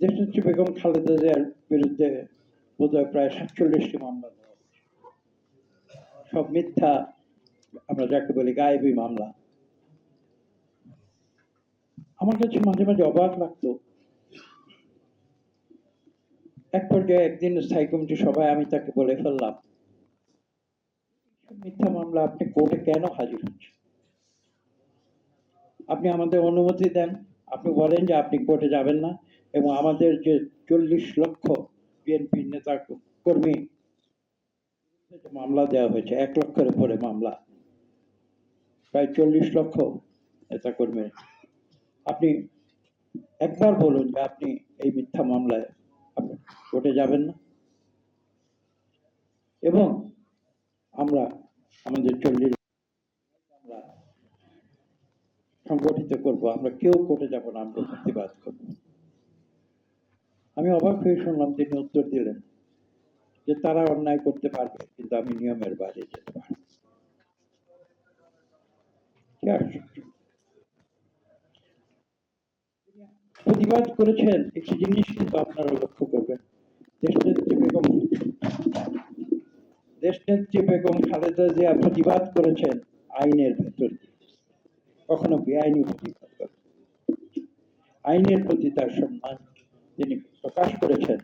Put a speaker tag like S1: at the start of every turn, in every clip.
S1: দেশনেত্রী বেগম খালেদা জিয়ার বিরুদ্ধে বোধহয় প্রায় সাতচল্লিশটি মামলা। সব মিথ্যা, আমরা যাকে বলি গায়েবী মামলা। আমার কাছে মাঝে মাঝে অবাক লাগতো। এক পর্যায়ে একদিন স্থায়ী কমিটি সভায় আমি তাকে বলে ফেললাম মিথ্যা মামলা আপনি কোর্টে কেন হাজির হচ্ছেন? আপনি আমাদের অনুমতি দেন, আপনি বলেন যে আপনি কোর্টে যাবেন না এবং আমাদের যে চল্লিশ লক্ষ বিএনপি নেতা কর্মী মামলা দেওয়া হয়েছে, এক লক্ষের উপরে মামলা। প্রায় চল্লিশ লক্ষ নেতা কর্মী। আপনি একবার বলুন যে আপনি এই মিথ্যা মামলায় আপনি কোর্টে যাবেন না? এবং আমরা আমাদের চল্লিশ আমরা সংগঠিত করব, আমরা কেউ কোর্টে যাব না, আমরা প্রতিবাদ করব। আমি অবাক হয়ে শুনলাম তিনি উত্তর দিলেন যে তারা অন্যায় করতে পারবে, কিন্তু আমি নিয়মের বাইরে যেতে। প্রতিবাদ করেছেন একটি জিনিস কিন্তু আপনারা লক্ষ্য করবেন, দেশনেত্রী বেগম দেশনেত্রী বেগম খালেদা জিয়া প্রতিবাদ করেছেন আইনের ভেতর কখনো বেআইনি প্রতিবাদ করেন। আইনের প্রতি তার সম্মান তিনি প্রকাশ করেছেন।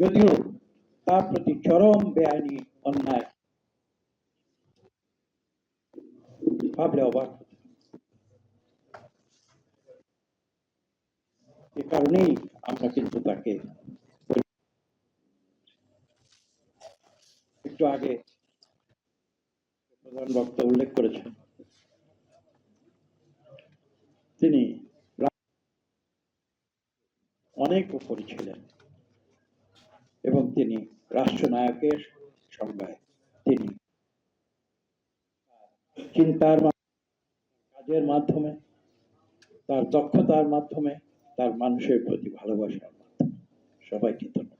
S1: যদিও তার প্রতি চরম বেআইনি অন্যায় ভাবলে অবাক। এ কারণেই আমরা কিন্তু তাকে একটু আগে প্রধান বক্তা উল্লেখ করেছেন তিনি রা- অনেক উপরে ছিলেন। এবং তিনি রাষ্ট্রনায়কের সংজ্ঞায় তিনি চিন্তার কাজের মাধ্যমে, তার দক্ষতার মাধ্যমে, তার মানুষের প্রতি ভালোবাসার মাধ্যমে। সবাইকে ধন্যবাদ।